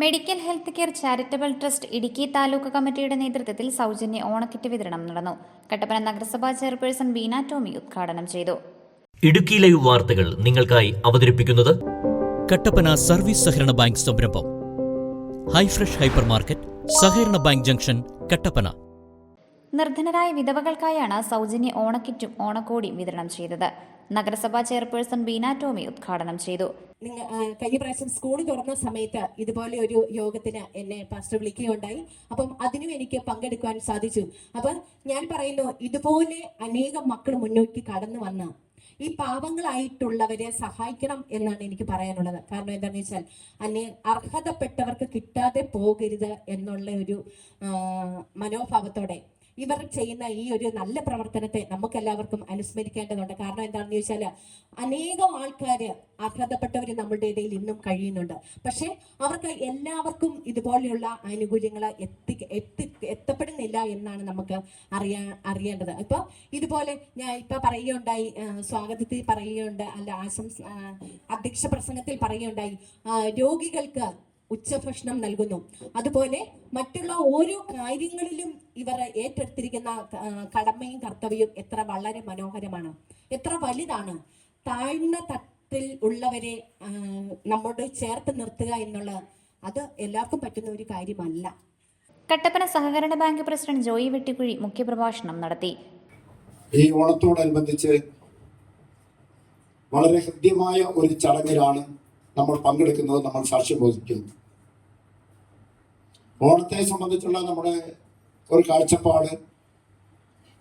Medical health care charitable trust Idukki taluk കമ്മിറ്റിയുടെ നേതൃത്വത്തിൽ സൗജന്യ ഓണക്കിറ്റ് വിതരണം നടന്നു. കട്ടപ്പന നഗരസഭാ ചെയർപേഴ്സൺ ബീന ടോമി ഉദ്ഘാടനം ചെയ്തു. ഇടുക്കി ലൈവ് വാർത്തകൾ നിങ്ങൾക്കായി അവതരിപ്പിക്കുന്നത് കട്ടപ്പന സർവീസ് സഹകരണ ബാങ്ക് സംരംഭം. ഹൈഫ്രഷ് ഹൈപ്പർ മാർക്കറ്റ് സഹകരണ ബാങ്ക് ജംഗ്ഷൻ കട്ടപ്പന. നിർധനരായ വിധവകൾക്കായാണ് സൗജന്യ ഓണക്കിറ്റും ഓണക്കോടിയും വിതരണം ചെയ്തത്. നഗരസഭാ ചെയർപേഴ്സൺ ബീന ടോമി ഉദ്ഘാടനം ചെയ്തു. കഴിഞ്ഞ പ്രാവശ്യം സ്കൂൾ തുറന്ന സമയത്ത് ഇതുപോലെ ഒരു യോഗത്തിന് എന്നെ പാസ്റ്റർ വിളിക്കുകയുണ്ടായി. അപ്പം അതിനും എനിക്ക് പങ്കെടുക്കുവാൻ സാധിച്ചു. അപ്പം ഞാൻ പറയുന്നു ഇതുപോലെ അനേകം മക്കൾ മുന്നോട്ട് കടന്നു വന്ന ഈ പാവങ്ങളായിട്ടുള്ളവരെ സഹായിക്കണം എന്നാണ് എനിക്ക് പറയാനുള്ളത്. കാരണം എന്താണെന്ന് വെച്ചാൽ അന്യ അർഹതപ്പെട്ടവർക്ക് കിട്ടാതെ പോകരുത് എന്നുള്ള ഒരു മനോഭാവത്തോടെ ഇവർ ചെയ്യുന്ന ഈ ഒരു നല്ല പ്രവർത്തനത്തെ നമുക്ക് എല്ലാവർക്കും അനുസ്മരിക്കേണ്ടതുണ്ട്. കാരണം എന്താണെന്ന് ചോദിച്ചാൽ അനേകം ആൾക്കാർ അർഹതപ്പെട്ടവർ നമ്മളുടെ ഇടയിൽ ഇന്നും കഴിയുന്നുണ്ട്. പക്ഷേ അവർക്ക് എല്ലാവർക്കും ഇതുപോലെയുള്ള ആനുകൂല്യങ്ങൾ എത്തി എത്തി എത്തപ്പെടുന്നില്ല എന്നാണ് നമുക്ക് അറിയാ അറിയേണ്ടത്. ഇപ്പോൾ ഇതുപോലെ ഞാൻ ഇപ്പൊ പറയുകയുണ്ടായി സ്വാഗതത്തിൽ പറയുകയുണ്ട് അല്ല ആശംസ അധ്യക്ഷ പ്രസംഗത്തിൽ പറയുകയുണ്ടായി രോഗികൾക്ക് ഉച്ചഭക്ഷണം നൽകുന്നു. അതുപോലെ മറ്റുള്ള ഓരോ കാര്യങ്ങളിലും ഇവർ ഏറ്റെടുത്തിരിക്കുന്ന കടമയും കർത്തവ്യവും എത്ര വളരെ മനോഹരമാണ്. എത്ര വലുതാണ്. താഴ്ന്ന തട്ടിൽ ഉള്ളവരെ നമ്മുടെ ചേർത്ത് നിർത്തുക എന്നുള്ള അത് എല്ലാവർക്കും പറ്റുന്ന ഒരു കാര്യമല്ല. കട്ടപ്പന സഹകരണ ബാങ്ക് പ്രസിഡന്റ് ജോയി വെട്ടിക്കുഴി മുഖ്യപ്രഭാഷണം നടത്തി. ഈ ഓണത്തോടനുബന്ധിച്ച് വളരെ ഹൃദ്യമായ ഒരു ചടങ്ങിലാണ് നമ്മൾ പങ്കെടുക്കുന്നത് നമ്മൾ സാക്ഷ്യം വഹിക്കുന്നത് ഓണത്തെ സംബന്ധിച്ചുള്ള നമ്മുടെ ഒരു കാഴ്ചപ്പാട്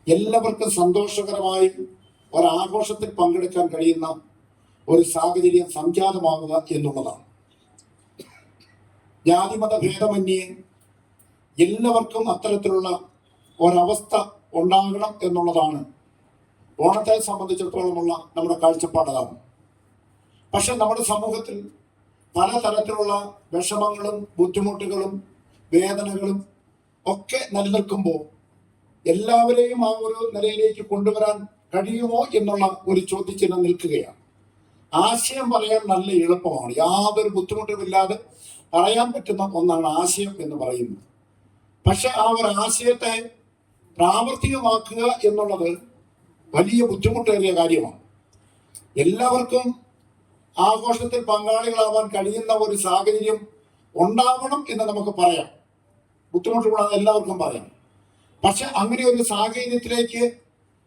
എല്ലാവർക്കും സന്തോഷകരമായി ഒരാഘോഷത്തിൽ പങ്കെടുക്കാൻ കഴിയുന്ന ഒരു സാഹചര്യം സംജാതമാകുക എന്നുള്ളതാണ്. ജാതിമത ഭേദമന്യേ എല്ലാവർക്കും അത്തരത്തിലുള്ള ഒരവസ്ഥ ഉണ്ടാകണം എന്നുള്ളതാണ് ഓണത്തെ സംബന്ധിച്ചിടത്തോളമുള്ള നമ്മുടെ കാഴ്ചപ്പാട് അതാണ് പക്ഷെ നമ്മുടെ സമൂഹത്തിൽ പലതരത്തിലുള്ള വിഷമങ്ങളും ബുദ്ധിമുട്ടുകളും വേദനകളും ഒക്കെ നിലനിൽക്കുമ്പോൾ എല്ലാവരെയും ആ ഒരു നിലയിലേക്ക് കൊണ്ടുവരാൻ കഴിയുമോ എന്നുള്ള ഒരു ചോദ്യചിഹ്നം നിൽക്കുകയാണ്. ആശയം പറയാൻ നല്ല എളുപ്പമാണ്. യാതൊരു ബുദ്ധിമുട്ടുമില്ലാതെ പറയാൻ പറ്റുന്ന ഒന്നാണ് ആശയം എന്ന് പറയുന്നത്. പക്ഷെ ആ ഒരു ആശയത്തെ പ്രാവർത്തികമാക്കുക എന്നുള്ളത് വലിയ ബുദ്ധിമുട്ടേറിയ കാര്യമാണ്. എല്ലാവർക്കും ആഘോഷത്തിൽ പങ്കാളികളാവാൻ കഴിയുന്ന ഒരു സാഹചര്യം ഉണ്ടാവണം എന്ന് നമുക്ക് പറയാം. ബുദ്ധിമുട്ടുകൂടാതെ എല്ലാവർക്കും പറയാം. പക്ഷെ അങ്ങനെ ഒരു സാഹചര്യത്തിലേക്ക്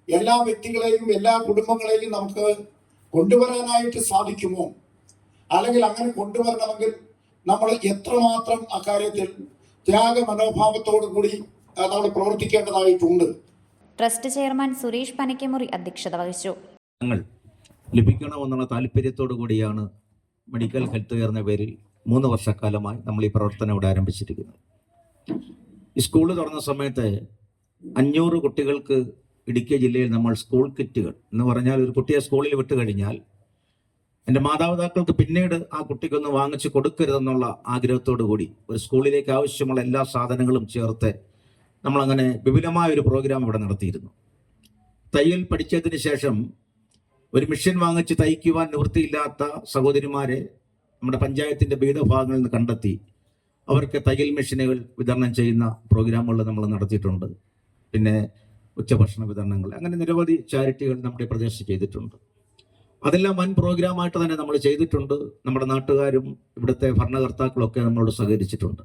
എല്ലാ വ്യക്തികളെയും എല്ലാ കുടുംബങ്ങളെയും നമുക്ക് കൊണ്ടുവരാനായിട്ട് സാധിക്കുമോ? അല്ലെങ്കിൽ അങ്ങനെ കൊണ്ടുവരണമെങ്കിൽ നമ്മൾ എത്രമാത്രം അക്കാര്യത്തിൽ ത്യാഗ മനോഭാവത്തോടു കൂടി നമ്മൾ പ്രവർത്തിക്കേണ്ടതായിട്ടുണ്ട്? ട്രസ്റ്റ് ചെയർമാൻ സുരേഷ് പനക്കമുറി അധ്യക്ഷത വഹിച്ചു. ഞങ്ങൾ ലഭിക്കണമെന്നുള്ള താല്പര്യത്തോടു കൂടിയാണ് മെഡിക്കൽ ഹെൽത്ത് കെയർ എന്ന പേരിൽ മൂന്ന് വർഷക്കാലമായി നമ്മൾ ഈ പ്രവർത്തനം ഇവിടെ ആരംഭിച്ചിരിക്കുന്നത്. സ്കൂൾ തുറന്ന സമയത്ത് അഞ്ഞൂറ് കുട്ടികൾക്ക് ഇടുക്കി ജില്ലയിൽ നമ്മൾ സ്കൂൾ കിറ്റുകൾ എന്ന് പറഞ്ഞാൽ ഒരു കുട്ടിയെ സ്കൂളിൽ വിട്ട് കഴിഞ്ഞാൽ എന്റെ മാതാപിതാക്കൾക്ക് പിന്നീട് ആ കുട്ടിക്കൊന്ന് വാങ്ങിച്ചു കൊടുക്കരുതെന്നുള്ള ആഗ്രഹത്തോടു കൂടി ഒരു സ്കൂളിലേക്ക് ആവശ്യമുള്ള എല്ലാ സാധനങ്ങളും ചേർത്ത് നമ്മളങ്ങനെ വിപുലമായ ഒരു പ്രോഗ്രാം ഇവിടെ നടത്തിയിരുന്നു. തയ്യൽ പഠിച്ചതിന് ശേഷം ഒരു മിഷൻ വാങ്ങിച്ച് തയ്ക്കുവാൻ നിവൃത്തിയില്ലാത്ത സഹോദരിമാരെ നമ്മുടെ പഞ്ചായത്തിന്റെ വിവിധ ഭാഗങ്ങളിൽ നിന്ന് കണ്ടെത്തി അവർക്ക് തയ്യൽ മെഷീനുകൾ വിതരണം ചെയ്യുന്ന പ്രോഗ്രാമുകൾ നമ്മൾ നടത്തിയിട്ടുണ്ട്. പിന്നെ ഉച്ചഭക്ഷണ വിതരണങ്ങൾ. അങ്ങനെ നിരവധി ചാരിറ്റികൾ നമ്മുടെ പ്രദേശത്ത് ചെയ്തിട്ടുണ്ട്. അതെല്ലാം വൻ പ്രോഗ്രാമായിട്ട് തന്നെ നമ്മൾ ചെയ്തിട്ടുണ്ട്. നമ്മുടെ നാട്ടുകാരും ഇവിടുത്തെ ഭരണകർത്താക്കളൊക്കെ നമ്മളോട് സഹകരിച്ചിട്ടുണ്ട്.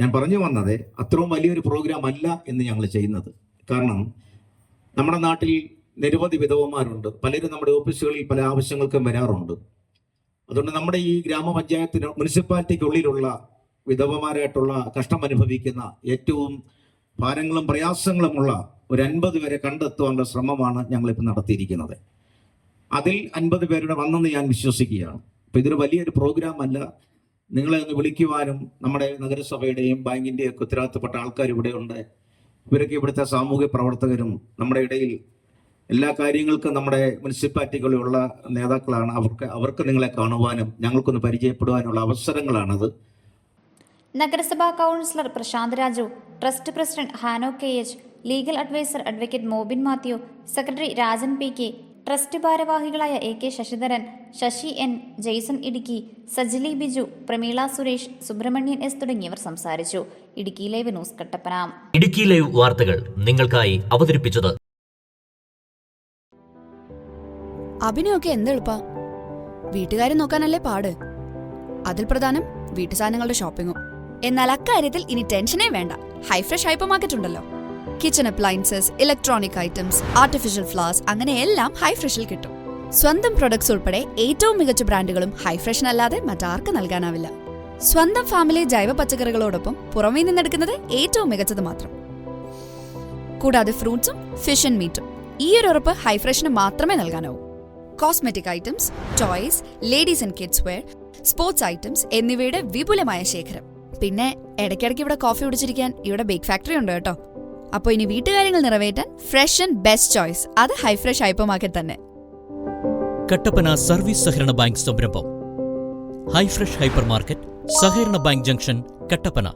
ഞാൻ പറഞ്ഞു വന്നത് അത്രയും വലിയൊരു പ്രോഗ്രാം അല്ല എന്ന് ഞങ്ങൾ ചെയ്യുന്നത്. കാരണം നമ്മുടെ നാട്ടിൽ നിരവധി വിധവന്മാരുണ്ട് പലരും നമ്മുടെ ഓഫീസുകളിൽ പല ആവശ്യങ്ങൾക്കും വരാറുണ്ട്. അതുകൊണ്ട് നമ്മുടെ ഈ ഗ്രാമപഞ്ചായത്തിന് മുനിസിപ്പാലിറ്റിക്കുള്ളിലുള്ള വിധവമാരായിട്ടുള്ള കഷ്ടം അനുഭവിക്കുന്ന ഏറ്റവും ഭാരങ്ങളും പ്രയാസങ്ങളുമുള്ള ഒരു അൻപത് പേരെ കണ്ടെത്തുവാനുള്ള ശ്രമമാണ് ഞങ്ങളിപ്പോൾ നടത്തിയിരിക്കുന്നത്. അതിൽ അൻപത് പേരുടെ വന്നെന്ന് ഞാൻ വിശ്വസിക്കുകയാണ്. അപ്പോൾ ഇതൊരു വലിയൊരു പ്രോഗ്രാം അല്ല നിങ്ങളെ ഒന്ന് വിളിക്കുവാനും നമ്മുടെ നഗരസഭയുടെയും ബാങ്കിന്റെയും ഒക്കെ ഉത്തരവാദിത്തപ്പെട്ട ആൾക്കാർ ഇവിടെയുണ്ട്. ഇവരൊക്കെ ഇവിടുത്തെ സാമൂഹ്യ പ്രവർത്തകരും നമ്മുടെ ഇടയിൽ എല്ലാ കാര്യങ്ങൾക്കും നമ്മുടെ മുനിസിപ്പാലിറ്റികളിലുള്ള നേതാക്കളാണ്. അവർക്ക് അവർക്ക് നിങ്ങളെ കാണുവാനും ഞങ്ങൾക്കൊന്ന് പരിചയപ്പെടുവാനുള്ള അവസരങ്ങളാണത്. നഗരസഭാ councillor Prasanth Raju trust president Hano K H legal adviser advocate Mobin Mathew secretary Rajan P K trust ഭാരവാഹികളായ A K Sasidharan Sasi N Jaison Idukki Sajili Biju Prameela Suresh Subrahmanian S തുടങ്ങിയവർ സംസാരിച്ചു. Idukki live news Kattappana. Idukki live വാർത്തകൾ നിങ്ങൾക്കായി അവതരിപ്പിച്ചത് അഭിനയൊക്കെ എന്തെളുപ്പാ? വീട്ടുകാരെ നോക്കാനല്ലേ പാട്. അതിൽ പ്രധാനം വീട്ടു സാധനങ്ങളുടെ ഷോപ്പിങ്ങും എന്നാൽ അക്കാര്യത്തിൽ ഇനി ടെൻഷനേ വേണ്ട. ഹൈഫ്രഷ് ഹൈപ്പർ മാർക്കറ്റ് ഉണ്ടല്ലോ. Kitchen appliances electronic items artificial flowers അങ്ങനെ എല്ലാം ഹൈഫ്രഷിൽ കിട്ടും. സ്വന്തം പ്രൊഡക്ട്സ് ഉൾപ്പെടെ ഏറ്റവും മികച്ച ബ്രാൻഡുകളും ഹൈഫ്രഷിനല്ലാതെ മറ്റാർക്ക് നൽകാനാവില്ല. സ്വന്തം ഫാമിലി ജൈവ പച്ചക്കറികളോടൊപ്പം പുറമേ നിന്നെടുക്കുന്നത് ഏറ്റവും മികച്ചത് മാത്രം. കൂടാതെ ഫ്രൂട്ട്സും ഫിഷ് ആൻഡ് മീറ്റും ഈ ഒരു ഉറപ്പ് ഹൈഫ്രഷിന് മാത്രമേ നൽകാനാവൂ. Cosmetic items toys ladies and kids wear sports items എന്നിവയുടെ വിപുലമായ ശേഖരം. പിന്നെ ഇടയ്ക്കിടയ്ക്ക് ഇവിടെ കോഫി കുടിച്ചിരിക്കാൻ ഇവിടെ ബേക്ക് ഫാക്ടറി ഉണ്ട് കേട്ടോ. അപ്പോൾ ഇനി വീട്ടുകാര്യങ്ങൾ നിറവേറ്റാൻ ഫ്രഷ് ആൻഡ് ബെസ്റ്റ് ചോയ്സ് അത് ഹൈ ഫ്രഷ് ഹൈപ്പർ മാർക്കറ്റ് തന്നെ. കട്ടപ്പന സർവീസ് സഹകരണ ബാങ്ക് സംരംഭം. ഹൈഫ്രഷ് ഹൈപ്പർ മാർക്കറ്റ് സഹകരണ ബാങ്ക് ജംഗ്ഷൻ കട്ടപ്പന.